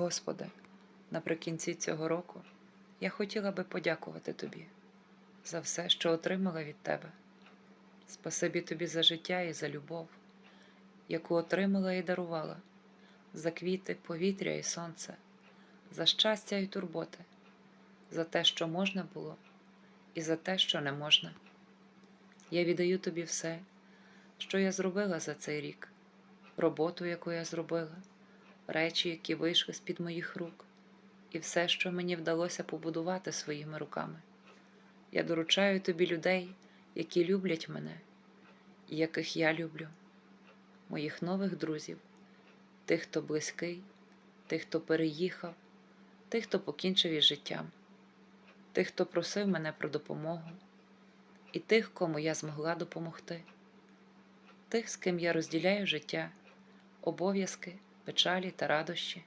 Господи, наприкінці цього року я хотіла би подякувати Тобі за все, що отримала від Тебе. Спасибі Тобі за життя і за любов, яку отримала і дарувала, за квіти, повітря і сонце, за щастя і турботи, за те, що можна було, і за те, що не можна. Я віддаю тобі все, що я зробила за цей рік, роботу, яку я зробила, речі, які вийшли з-під моїх рук, і все, що мені вдалося побудувати своїми руками. Я доручаю тобі людей, які люблять мене, і яких я люблю, моїх нових друзів, тих, хто близький, тих, хто переїхав, тих, хто покінчив із життям, тих, хто просив мене про допомогу і тих, кому я змогла допомогти, тих, з ким я розділяю життя, обов'язки, печалі та радощі.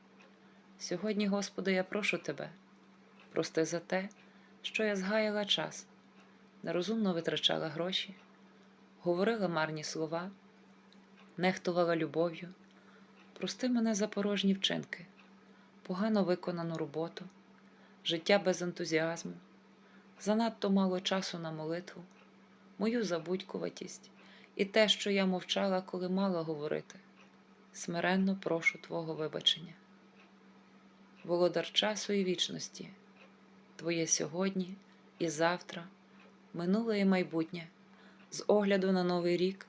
Сьогодні, Господи, я прошу Тебе, прости за те, що я згаяла час, нерозумно витрачала гроші, говорила марні слова, нехтувала любов'ю, прости мене за порожні вчинки, погано виконану роботу, життя без ентузіазму занадто мало часу на молитву, мою забудькуватість і те, що я мовчала, коли мала говорити. Смиренно прошу Твого вибачення. Володар часу і вічності, Твоє сьогодні і завтра, минуле і майбутнє, з огляду на новий рік,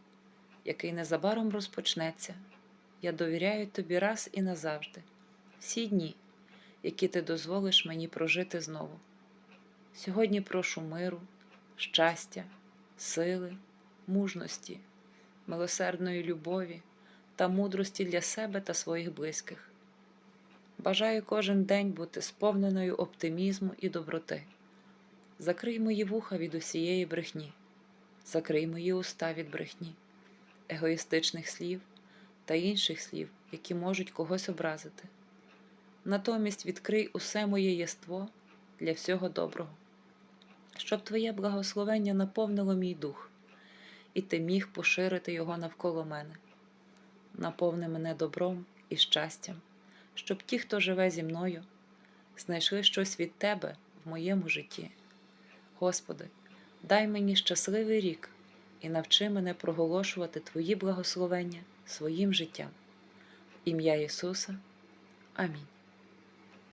який незабаром розпочнеться, я довіряю Тобі раз і назавжди, всі дні, які ти дозволиш мені прожити знову. Сьогодні прошу миру, щастя, сили, мужності, милосердної любові та мудрості для себе та своїх близьких. Бажаю кожен день бути сповненою оптимізму і доброти. Закрий мої вуха від усієї брехні, закрий мої уста від брехні, егоїстичних слів та інших слів, які можуть когось образити. Натомість відкрий усе моє єство для всього доброго щоб Твоє благословення наповнило мій дух, і ти міг поширити його навколо мене. Наповни мене добром і щастям, щоб ті, хто живе зі мною, знайшли щось від Тебе в моєму житті. Господи, дай мені щасливий рік і навчи мене проголошувати Твої благословення своїм життям. В ім'я Ісуса. Амінь.